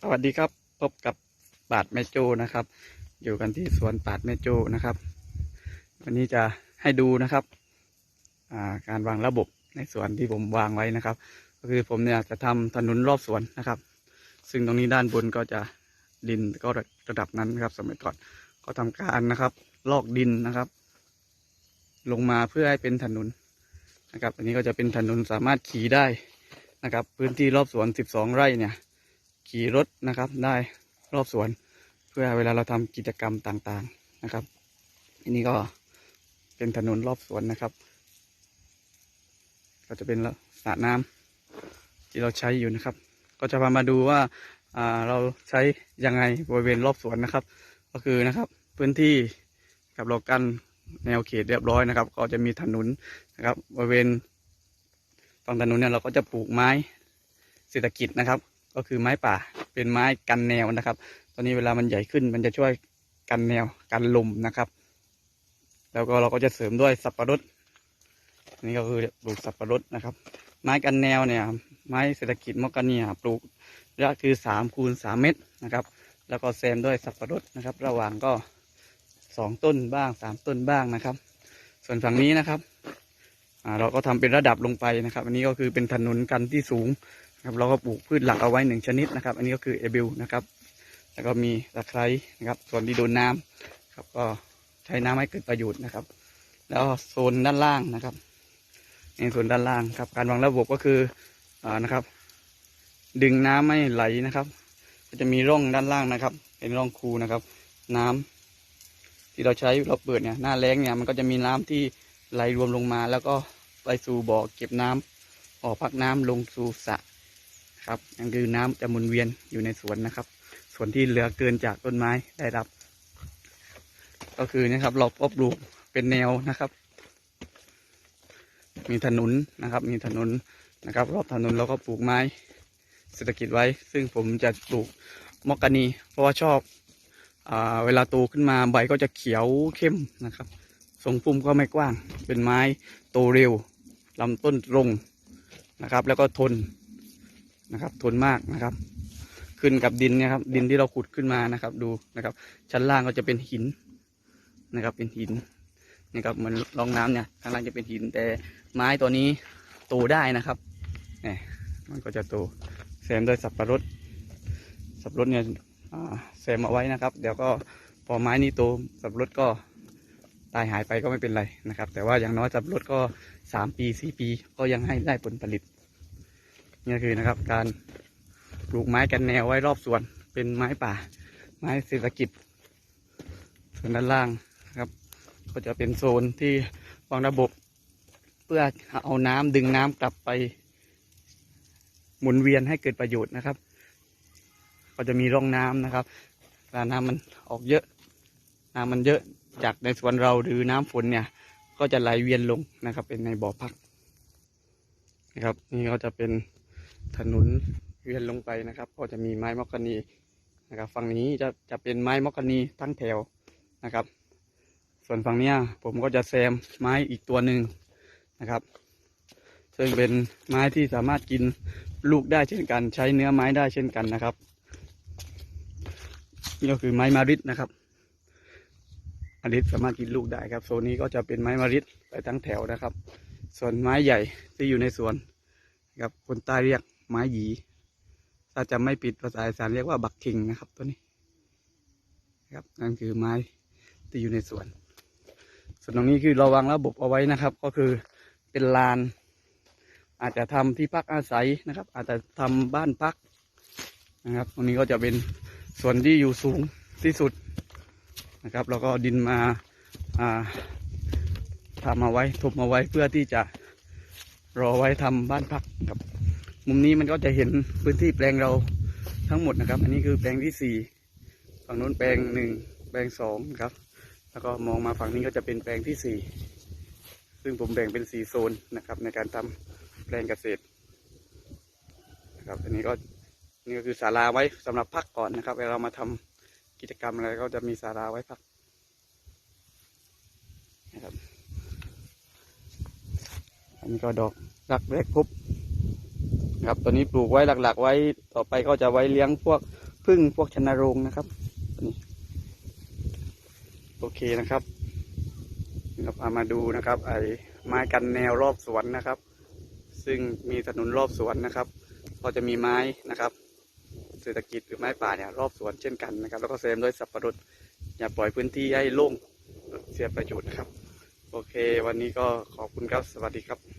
สวัสดีครับ พบกับปาดแม่โจนะครับ อยู่กันที่สวนปาดแม่โจนะครับ วันนี้จะให้ดูนะครับาการวางระบบในสวนที่ผมวางไว้นะครับ ก็คือผมเนี่ยจะทำถนนรอบสวนนะครับ ซึ่งตรงนี้ด้านบนก็จะดินก็ระดับนั้นครับ สมัยก่อนก็ทำการนะครับ ลอกดินนะครับ ลงมาเพื่อให้เป็นถนนนะครับ อันนี้ก็จะเป็นถนนสามารถขี่ได้นะครับ พื้นที่รอบสวน 12 ไร่เนี่ย ขี่รถนะครับ ได้รอบสวน เพื่อเวลาเราทำกิจกรรมต่างๆนะครับอันนี้ก็เป็นถนนรอบสวนนะครับ ก็จะเป็นสระน้ำที่เราใช้อยู่นะครับ ก็จะพามาดูว่าอ่าเราใช้ยังไงบริเวณรอบสวนนะครับ ก็คือนะครับพื้นที่กับเรากันแนวเขตเรียบร้อยนะครับ ก็จะมีถนนนะครับบริเวณฝั่งถนนเนี่ยเราก็จะปลูกไม้เศรษฐกิจนะครับ ก็คือไม้ป่าเป็นไม้กันแนวนะครับ ตอนนี้เวลามันใหญ่ขึ้นมันจะช่วยกันแนวกันลมนะครับ แล้วก็เราก็จะเสริมด้วยสับปะรดนี่ก็คือปลูกสับปะรดนะครับ ไม้กันแนวเนี่ย ไม้เศรษฐกิจมอกันเนียปลูกระยะคือสามคูณสามเมตรนะครับ แล้วก็แซมด้วยสับปะรดนะครับ ระหว่างก็สองต้นบ้างสามต้นบ้างนะครับ ส่วนฝั่งนี้นะครับเราก็ทำเป็นระดับลงไปนะครับ อันนี้ก็คือเป็นถนนกันที่สูง ครับเราก็ปลูกพืชหลักเอาไว้หนึ่งชนิดนะครับ อันนี้ก็คือเอบิลนะครับ แล้วก็มีตะไคร้นะครับ ส่วนที่โดนน้ำครับ ก็ใช้น้ำให้เกิดประโยชน์นะครับ แล้วโซนด้านล่างนะครับในส่วนด้านล่างครับ การวางระบบก็คืออ่านะครับ ดึงน้ำไม่ไหลนะครับ ก็จะมีร่องด้านล่างนะครับ เป็นร่องคูนะครับ น้ำที่เราใช้เราเปิดเนี่ยหน้าแล้งเนี่ยมันก็จะมีน้ำที่ไหลรวมลงมา แล้วก็ไปสู่บ่อเก็บน้ำออกพักน้ำลงสู่สระ ครับนั่นคือน้ำจะหมุนเวียนอยู่ในสวนนะครับ ส่วนที่เหลือเกินจากต้นไม้ได้รับ ก็คือนะครับ เราก็ปลูกเป็นแนวนะครับ มีถนนนะครับ มีถนนนะครับ รอบถนนเราก็ปลูกไม้เศรษฐกิจไว้ ซึ่งผมจะปลูกมอกกานี เพราะว่าชอบอเวลาโตขึ้นมาใบก็จะเขียวเข้มนะครับทรงพุ่มก็ไม่กว้าง เป็นไม้โตเร็วลำต้นตรงนะครับ แล้วก็ทน นะครับ ทนมากนะครับ ขึ้นกับดินนี่ยครับ ดินที่เราขุดขึ้นมานะครับ ดูนะครับ ชั้นล่างก็จะเป็นหินนะครับ เป็นหินนี่ครับเหมือนรองน้ำเนี่ยข้างล่างจะเป็นหิน แต่ไม้ตัวนี้โตได้นะครับเนี่ยมันก็จะโตแซมด้วยสับปะรดสับปะรดเนี่ยแซมเอาไว้นะครับ เดี๋ยวก็พอไม้นี้โตสับปะรดก็ตายหายไปก็ไม่เป็นไรนะครับ แต่ว่าอย่างน้อยสับปะรดก็สามปีสี่ปีก็ยังให้ได้ผลผลิต นี่คือนะครับการปลูกไม้กันแนวไว้รอบสวน เป็นไม้ป่า ไม้เศรษฐกิจ ส่วนด้านล่างนะครับ ก็จะเป็นโซนที่วางระบบ เพื่อเอาน้ำดึงน้ำกลับไป หมุนเวียนให้เกิดประโยชน์นะครับ ก็จะมีร่องน้ำนะครับเวลาน้ำมันออกเยอะ น้ำมันเยอะจากในสวนเราหรือน้ำฝนเนี่ย ก็จะไหลเวียนลงนะครับ เป็นในบ่อพักนะครับ นี่ก็จะเป็น ถนนเวียนลงไปนะครับ ก็จะมีไม้มอกกานีนะครับ ฝั่งนี้จะจะเป็นไม้มอกกานีทั้งแถวนะครับ ส่วนฝั่งเนี้ยผมก็จะแซมไม้อีกตัวหนึ่งนะครับ ซึ่งเป็นไม้ที่สามารถกินลูกได้เช่นกัน ใช้เนื้อไม้ได้เช่นกันนะครับนี่ก็คือไม้มาริดนะครับมาริดสามารถกินลูกได้ครับโซนนี้ก็จะเป็นไม้มาริดไปทั้งแถวนะครับ ส่วนไม้ใหญ่ที่อยู่ในสวนครับคนใต้เรียก ไม้หยีถ้าจะไม่ปิดภาษาอีสานเรียกว่าบักทิงนะครับ ตัวนี้ครับนั่นคือไม้ที่อยู่ในสวน ส่วนตรงนี้คือเราวางระบบเอาไว้นะครับ ก็คือเป็นลาน อาจจะทำที่พักอาศัยนะครับ อาจจะทำบ้านพักนะครับตรงนี้ก็จะเป็นส่วนที่อยู่สูงที่สุดนะครับ แล้วก็ดินมาอ่าทำมาไว้ทุบมาไว้เพื่อที่จะรอไว้ทำบ้านพักครับ มุมนี้มันก็จะเห็นพื้นที่แปลงเราทั้งหมดนะครับ อันนี้คือแปลงที่สี่ฝั่งนู้นแปลงหนึ่งแปลงสองครับ แล้วก็มองมาฝั่งนี้ก็จะเป็นแปลงที่สี่ซึ่งผมแบ่งเป็นสี่โซนนะครับ ในการทำแปลงเกษตรนะครับอันนี้ก็นี่ก็คือศาลาไว้สำหรับพักก่อนนะครับ เวลาเรามาทำกิจกรรมอะไรก็จะมีศาลาไว้พักนะครับ อันนี้ก็ดอกรักแรกพบ ครับตัวนี้ปลูกไว้หลัก ๆ ไว้ต่อไปก็จะไว้เลี้ยงพวกพึ่งพวกชนโรงนะครับนี่โอเคนะครับเราพามาดูนะครับ ไอ้ไม้กันแนวรอบสวนนะครับ ซึ่งมีถนนรอบสวนนะครับ ก็จะมีไม้นะครับ เศรษฐกิจหรือไม้ป่าเนี่ยรอบสวนเช่นกันนะครับ แล้วก็เสริมด้วยสับปะรดอย่าปล่อยพื้นที่ให้โล่งเสียประโยชน์นะครับ โอเค วันนี้ก็ขอบคุณครับสวัสดีครับ